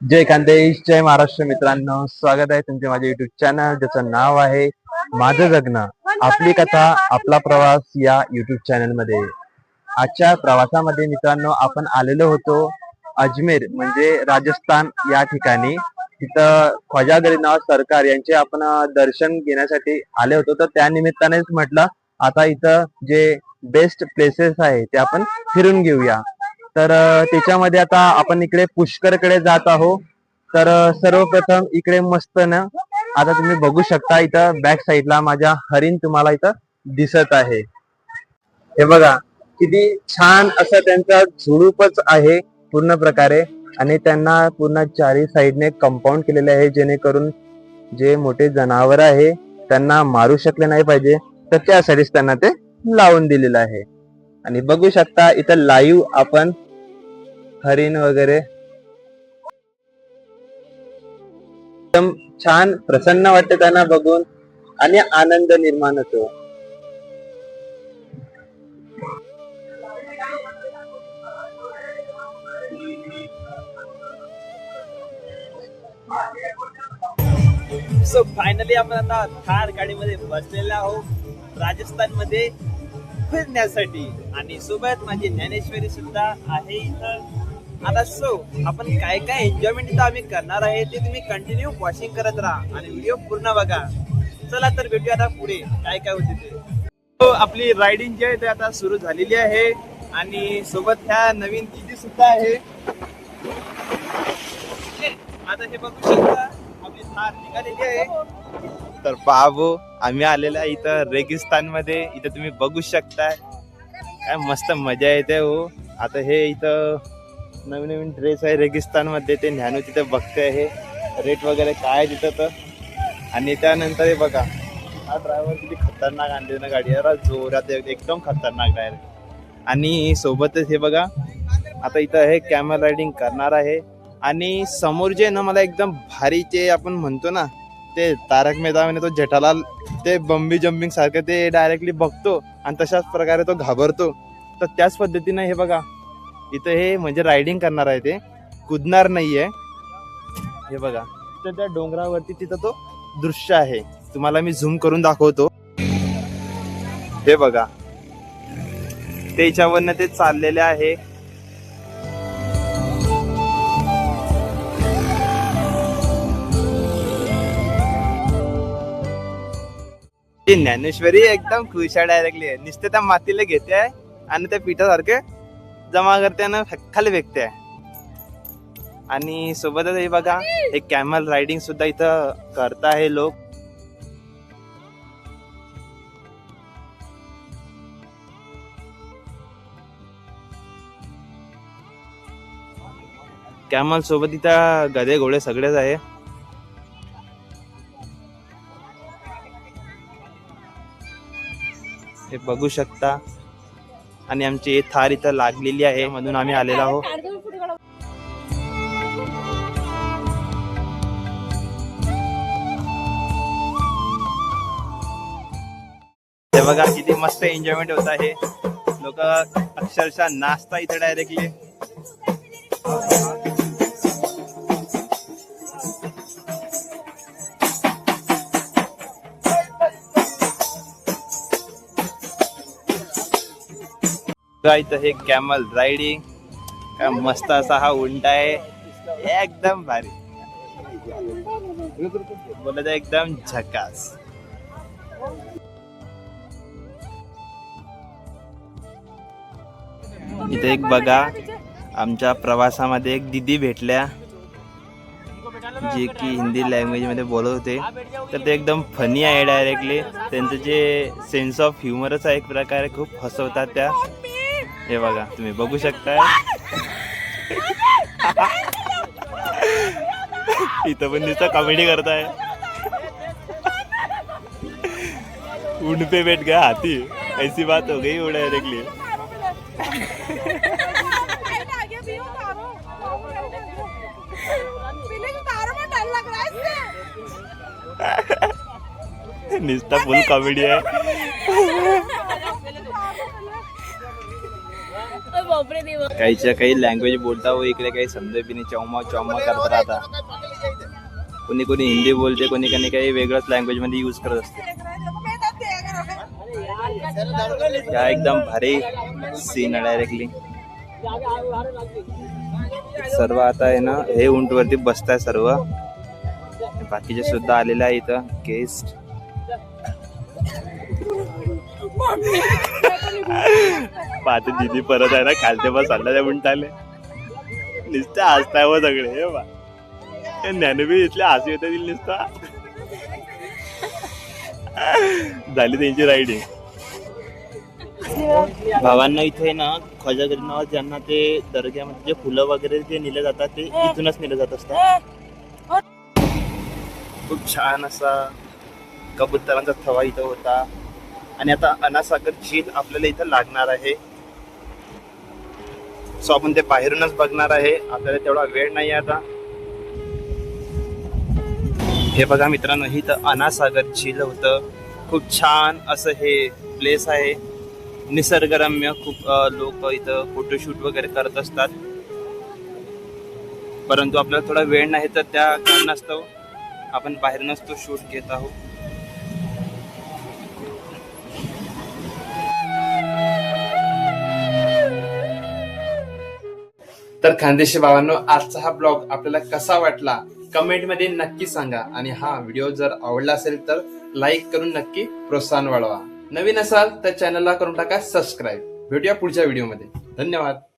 जय खानदेश जय महाराष्ट्र मित्रांनो. स्वागत आहे तुमचे माझ्या युट्यूब चॅनल ज्याचं नाव आहे माझं जगणं. आपली कथा आपला प्रवास या युट्यूब चॅनलमध्ये. आजच्या प्रवासामध्ये मित्रांनो आपण आलेलो होतो अजमेर म्हणजे राजस्थान या ठिकाणी. तिथं ख्वाजा गरीनाथ सरकार यांचे आपण दर्शन घेण्यासाठी आले होतो. तर त्या निमित्तानेच म्हटलं आता इथं जे बेस्ट प्लेसेस आहे ते आपण फिरून घेऊया. तर त्याच्यामध्ये आता आपण इकडे पुष्करकडे जात आहोत. तर सर्वप्रथम इकडे मस्त ना आता तुम्ही बघू शकता इथं बॅक साईडला माझ्या हरिण तुम्हाला इथं दिसत आहे. हे बघा किती छान असं त्यांचा झुडूपच आहे पूर्ण प्रकारे. आणि त्यांना पूर्ण चारी साईडने कंपाऊंड केलेले आहे जेणेकरून जे मोठे जनावर आहे त्यांना मारू शकले नाही पाहिजे. तर त्यासाठीच त्यांना ते लावून दिलेलं आहे. आणि बघू शकता इथं लाईव्ह आपण हरिण वगैरे. एकदम छान प्रसन्न वाटते त्यांना बघून आणि आनंद निर्माण होतो. सो फायनली आपण आता थार गाडीमध्ये बसलेला आहोत. राजस्थानमध्ये फिरण्यासाठी आणि सोबत माझी ज्ञानेश्वरी सुद्धा आहे इथं. आता सो आपण काय काय एन्जॉयमेंट इथं आम्ही करणार आहे ते तुम्ही कंटिन्यू वॉशिंग करत राहा आणि व्हिडिओ पूर्ण बघा. चला तर भेटूया आता पुढे. काय काय होते ते. हो, आपली रायडिंग जी आहे ते आता सुरू झालेली आहे. आणि सोबत ह्या नवीन दिदी सुद्धा आहे. आता हे बघू शकता. तर बाबू आम्ही आलेला इथं रेगिस्तानमध्ये इथं तुम्ही बघू शकताय. काय मस्त मजा येते हो. आता हे इथं नवीन नवीन ड्रेस आहे रेगिस्तानमध्ये ते ज्ञानू तिथे बघते हे. रेट वगैरे काय आहे तिथं तर? आणि त्यानंतर हे बघा. हा ड्रायव्हर किती खतरनाक आणले ना गाडी. अरे जोरात एकदम खतरनाक ड्रायव्हर आणि सोबतच हे बघा. आता इथं हे कॅमेरा रायडिंग करणार आहे. आणि समोर जे ना मला एकदम भारी ते आपण म्हणतो ना ते तारक मेहता म्हणजे तो जेठालाल ते बंबी जम्पिंग सारखं ते डायरेक्टली बघतो आणि तशाच प्रकारे तो घाबरतो. तर त्याच पद्धतीनं हे बघा इथं हे म्हणजे रायडिंग करणार आहे ते. कुदणार नाही आहे हे बघा तर त्या डोंगरावरती तिथं तो दृश्य आहे. तुम्हाला मी झूम करून दाखवतो. हे बघा त्याच्यावरनं ते चाललेले आहे. ती ज्ञानेश्वरी एकदम खुश आहे डायरेक्टली नुसते त्या मातीला घेते आहे आणि त्या पिठासारखे जमा करते आणि फे- खाली फेकते आहे. आणि सोबतच हे बघा एक कॅमल रायडिंग सुद्धा इथं करत आहे लोक. कॅमल सोबत इथं गधे घोडे सगळेच आहे. हे बघू शकता. आणि आमची थार इथं लागलेली आहे. म्हणून आम्ही आलेलो आहोत. हे बघा किती मस्त एन्जॉयमेंट होत आहे. लोक अक्षरशः नाचता इथे डायरेक्टली इथं हे कॅमल रायडिंग काय मस्त असा हा उंट आहे. एकदम भारी. बोलत आहे एकदम झकास. इथे एक बघा आमच्या प्रवासामध्ये एक दिदी भेटल्या जे की हिंदी लँग्वेजमध्ये बोलत होते. तर ते एकदम फनी आहे डायरेक्टली त्यांचं जे सेन्स ऑफ ह्युमरच आहे एक प्रकारे खूप हसवतात त्या. हे बघा तुम्ही बघू शकताय इथं पण नुसतं कॉमेडी करताय उंड पे बैठ गया हाथी। ऐसी बात हो गई वो डायरेक्टली निस्ता फुल कॉमेडी आहे काहीच्या काही लँग्वेज बोलता व इकडे काही समजे बी नाही चौमा चौमा करत राहता. कोणी कोणी हिंदी बोलते कोणी कोणी काही वेगळंच लँग्वेजमध्ये यूज करत असते. या एकदम भारी सीन आहे डायरेक्टली सर्व आता आहे ना हे उंट वरती बसताय सर्व. बाकीचे सुद्धा आलेले आहे इथं गेस्ट पाहते दिदी परत आहे ना खालते बस चालला. उंटाले नुसतं हसताय व सगळे हे बा. ते ज्ञानबी इथले हसू येतात नुसता. झाली त्यांची रायडिंग भावांना इथे ना ख्वाजा गरीब ज्यांना ते दर्ग्यामध्ये जे फुलं वगैरे जे नेले जातात ते इथूनच नेले जात असतात. खूप छान असा कबुतरांचा थवा इथं होता. आणि आता अनासागर झील आपल्याला इथं लागणार आहे. सो आपण ते बाहेरूनच बघणार आहे. आपल्याला तेवढा वेळ नाही आहे आता. हे बघा मित्रांनो ही तर अनासागर झील होतं. खूप छान असं हे प्लेस आहे. निसर्गरम्य खूप लोक इथं फोटोशूट वगैरे करत असतात. परंतु आपल्याला थोडा वेळ नाही तर त्या कारणास्तव आपण बाहेरूनच तो शूट घेत आहोत. तर खानदेशी बाबांनो आजचा हा ब्लॉग आपल्याला कसा वाटला? कमेंटमध्ये नक्की सांगा. आणि हा व्हिडिओ जर आवडला असेल तर लाईक करून नक्की प्रोत्साहन वाढवा. नवीन असाल तर चॅनलला करून टाका सबस्क्राईब. भेटूया पुढच्या व्हिडिओमध्ये. धन्यवाद.